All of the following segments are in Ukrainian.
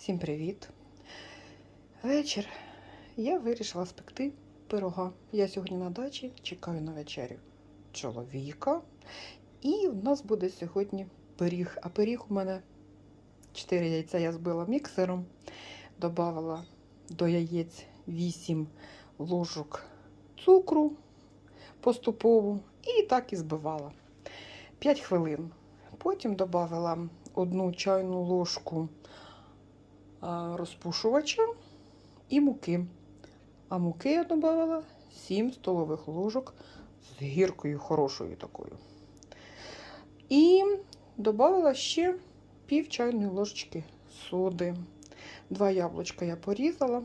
Всім привіт! Вечір. Я вирішила спекти пирога. Я сьогодні на дачі чекаю на вечерю чоловіка. І в нас буде сьогодні пиріг. А пиріг у мене 4 яйця я збила міксером, додавала до яєць 8 ложок цукру поступово і так і збивала 5 хвилин. Потім додавала одну чайну ложку розпушувача і муки. А муки я додавала 7 столових ложок з гіркою хорошою такою. І додавала ще пів чайної ложечки соди. Два яблучка я порізала.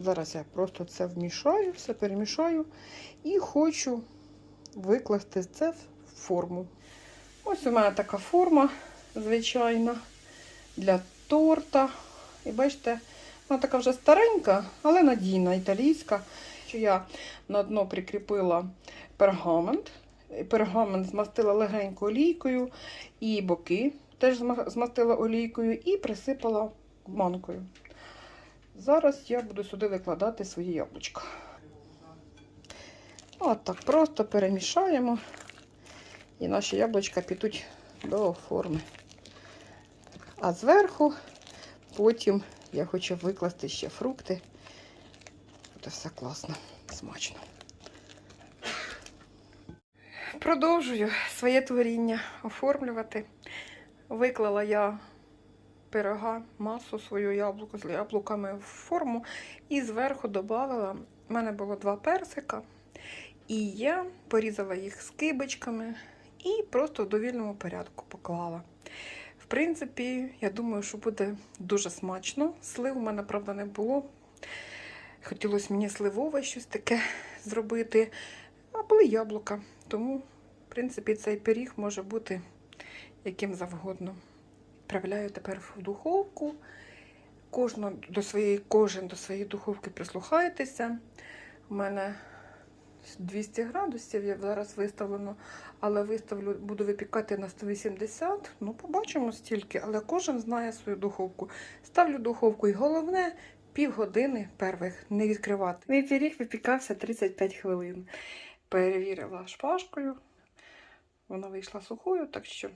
Зараз я просто це вмішаю, все перемішаю і хочу викласти це в форму. Ось у мене така форма звичайна для торта. І бачите, вона така вже старенька, але надійна, італійська. Що я на дно прикріпила пергамент. Пергамент змастила легенько олійкою, і боки теж змастила олійкою і присипала манкою. Зараз я буду сюди викладати свої яблучка. От так просто перемішаємо. І наші яблучка підуть до форми. А зверху потім я хочу викласти ще фрукти. Буде все класно, смачно. Продовжую своє творіння оформлювати. Виклала я пирога, масу свою яблуко з яблуками в форму і зверху додала, в мене було два персика, і я порізала їх скибочками і просто в довільному порядку поклала. В принципі, я думаю, що буде дуже смачно. Слив у мене, правда, не було. Хотілося мені сливове щось таке зробити, а були яблука. Тому, в принципі, цей пиріг може бути яким завгодно. Відправляю тепер в духовку. Кожну до своєї, кожен до своєї духовки прислухайтеся. У мене 200 градусів я зараз виставлено, але виставлю, буду випікати на 180. Ну, побачимо стільки, але кожен знає свою духовку. Ставлю духовку і головне півгодини первих не відкривати. Мій пиріг випікався 35 хвилин. Перевірила шпажкою. Вона вийшла сухою, так що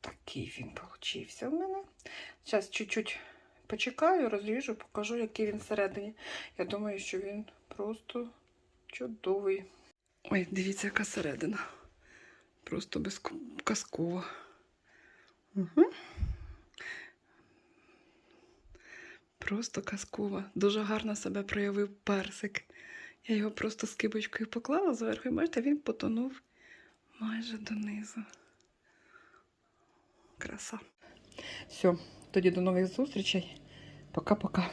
такий він получився в мене. Зараз чуть-чуть почекаю, розріжу, покажу, який він всередині. Я думаю, що він просто чудовий. Ой, дивіться, яка середина. Просто безказкова. Угу. Просто казкова. Дуже гарно себе проявив персик. Я його просто скибочкою поклала зверху, і бачите, він потонув майже донизу. Краса. Все, тоді до нових зустрічей. Пока-пока.